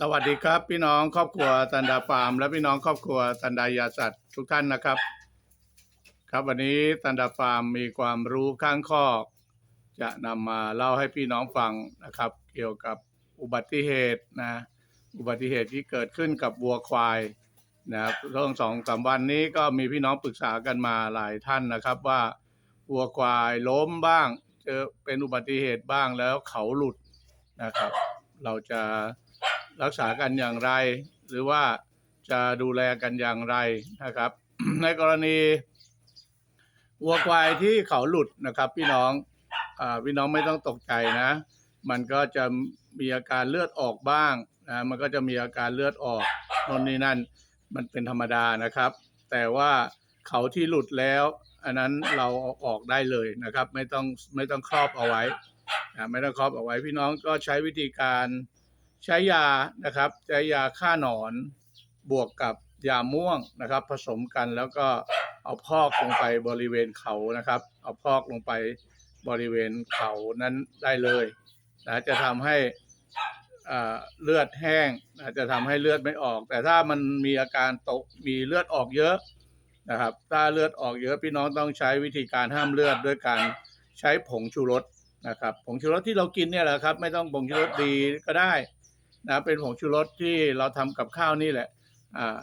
สวัสดีครับ พี่น้องครอบครัวตันดาฟาร์ม และพี่น้องครอบครัวตันดายาสัตว์ทุกท่านนะครับ ครับวันนี้ตันดาฟาร์มมีความรู้ข้างคอกจะนำมาเล่าให้พี่น้องฟังนะครับ เกี่ยวกับอุบัติเหตุนะอุบัติเหตุที่เกิดขึ้นกับวัวควายนะครับช่วงสองสามวันนี้ก็มีพี่น้องปรึกษากันมาหลายท่านนะครับว่าวัวควายล้มบ้าง เจอเป็นอุบัติเหตุบ้างแล้วเขาหลุดนะครับ เราจะ รักษากันอย่างไร หรือว่าจะดูแลกันอย่างไรนะครับ ในกรณีวัวควายที่เขาหลุดนะครับ พี่น้องอาพี่น้องไม่ต้องตกใจนะ มันก็จะมีอาการเลือดออกบ้างนะมันก็จะมีอาการเลือดออกนนนี่นั่นมันเป็นธรรมดานะครับ แต่ว่าเขาที่หลุดแล้ว อันนั้นเราอาออกได้เลยนะครับ ไม่ต้องไม่ต้องครอบเอาไว้นะไม่ต้องครอบเอาไว้พี่น้องก็ใช้วิธีการ ใช้ยานะครับใช้ยาฆ่าหนอนบวกกับยาม่วงนะครับ ผสมกันแล้วก็เอาพอกลงไปบริเวณเขานะครับ เอาพอกลงไปบริเวณเขานั้นได้เลยนะจะทำให้เลือดแห้งนะจะทำให้เลือดไม่ออก แต่ถ้ามันมีอาการตกมีเลือดออกเยอะนะครับ ถ้าเลือดออกเยอะพี่น้องต้องใช้วิธีการห้ามเลือดด้วยการใช้ผงชูรสนะครับผงชูรสที่เรากินเนี่ยแหละครับ ไม่ต้องผงชูรสดีก็ได้ นะเป็นผงชูรสที่เราทำกับข้าวนี่แหละอ่า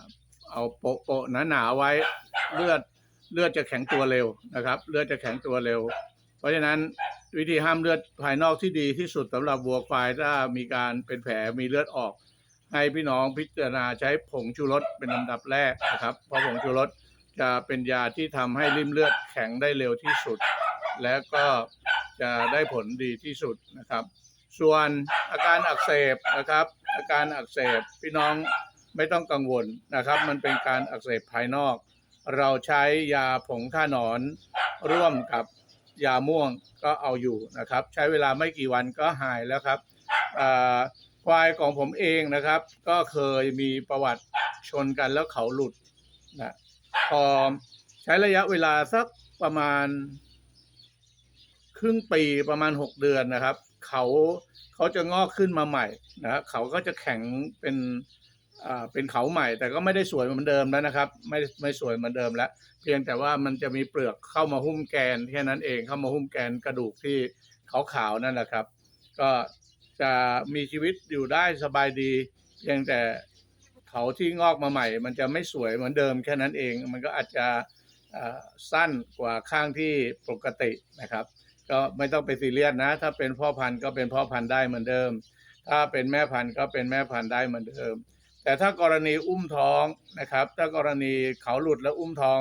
เอาโปะโปะหนาๆไว้เลือดเลือดจะแข็งตัวเร็วนะครับ เลือดจะแข็งตัวเร็ว เพราะฉะนั้นวิธีห้ามเลือดภายนอกที่ดีที่สุดสำหรับวัวควายถ้ามีการเป็นแผลมีเลือดออก ให้พี่น้องพิจารณาใช้ผงชูรสเป็นลำดับแรกนะครับเพราะผงชูรสจะเป็นยาที่ทำให้ริมเลือดแข็งได้เร็วที่สุด และก็จะได้ผลดีที่สุดนะครับ ส่วนอาการอักเสบนะครับ อาการอักเสบพี่น้องไม่ต้องกังวลนะครับ มันเป็นการอักเสบภายนอก เราใช้ยาผงฆ่าหนอน ร่วมกับยาม่วงก็เอาอยู่นะครับ ใช้เวลาไม่กี่วันก็หายแล้วครับควายของผมเองนะครับ ก็เคยมีประวัติชนกันแล้วเขาหลุดนะพอใช้ระยะเวลาสักประมาณ ครึ่งปีประมาณหกเดือนนะครับ เขาเขาจะงอกขึ้นมาใหม่นะครับเขาก็จะแข็งเป็นอ่าเป็นเขาใหม่ แต่ก็ไม่ได้สวยเหมือนเดิมแล้วนะครับ ไม่ไม่สวยเหมือนเดิมแล้ว เพียงแต่ว่ามันจะมีเปลือกเข้ามาหุ้มแกนแค่นั้นเองเข้ามาหุ้มแกนกระดูกที่ขาวๆนั่นแหละครับ ก็จะมีชีวิตอยู่ได้สบายดี เพียงแต่เขาที่งอกมาใหม่ มันจะไม่สวยเหมือนเดิมแค่นั้นเอง มันก็อาจจะอ่าสั้นกว่าข้างที่ปกตินะครับ ก็ไม่ต้องไปซีเรียสนะ ถ้าเป็นพ่อพันธุ์ก็เป็นพ่อพันธุ์ได้เหมือนเดิม ถ้าเป็นแม่พันธุ์ก็เป็นแม่พันธุ์ได้เหมือนเดิม แต่ถ้ากรณีอุ้มท้องนะครับ ถ้ากรณีเขาหลุดแล้วอุ้มท้อง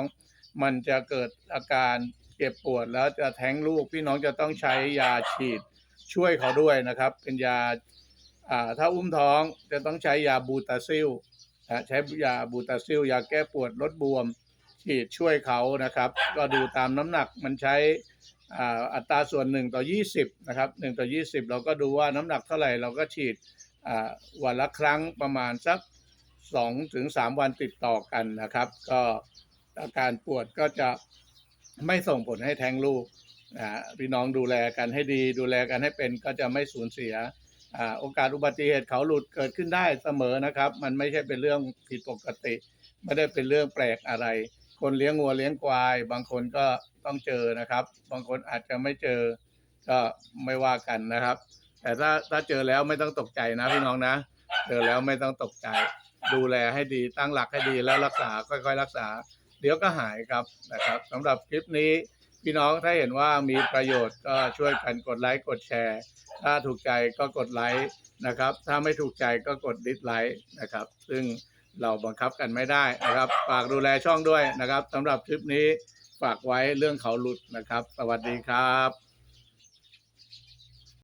มันจะเกิดอาการเจ็บปวดแล้วจะแท้งลูกพี่น้องจะต้องใช้ยาฉีดช่วยเขาด้วยนะครับ เป็นยาถ้าอุ้มท้องจะต้องใช้ยาบูตาซิลใช้ยาบูตาซิลยาแก้ปวดลดบวมฉีดช่วยเขานะครับ ก็ดูตามน้ำหนักมันใช้ อัตราส่วน 1 ต่อ 20 นะครับ1ต่อ 20 เราก็ดูว่าน้ำหนักเท่าไหร่เราก็ฉีดวันละครั้งประมาณสัก2ถึง3วันติดต่อกันนะครับ ก็อาการปวดก็จะไม่ส่งผลให้แท้งลูกพี่น้องดูแลกันให้ดี ดูแลกันให้เป็นก็จะไม่สูญเสียอโอกาสอุบัติเหตุเขาหลุดเกิดขึ้นได้เสมอนะครับ มันไม่ใช่เป็นเรื่องผิดปกติ ไม่ได้เป็นเรื่องแปลกอะไร คนเลี้ยงวัวเลี้ยงควาย บางคนก็ ต้องเจอนะครับ บางคนอาจจะไม่เจอก็ไม่ว่ากันนะครับ แต่ถ้าถ้าเจอแล้วไม่ต้องตกใจนะพี่น้องนะ เจอแล้วไม่ต้องตกใจ ดูแลให้ดีตั้งหลักให้ดีแล้วรักษาค่อยๆ รักษา เดี๋ยวก็หายครับนะครับสำหรับคลิปนี้พี่น้องถ้าเห็นว่ามีประโยชน์ก็ช่วยกันกดไลค์กดแชร์ ถ้าถูกใจก็กดไลค์นะครับ ถ้าไม่ถูกใจก็กดดิสไลค์นะครับ ซึ่งเราบังคับกันไม่ได้นะครับ ฝากดูแลช่องด้วยนะครับสำหรับคลิปนี้ ฝากไว้เรื่องเขาหลุดนะครับ สวัสดีครับ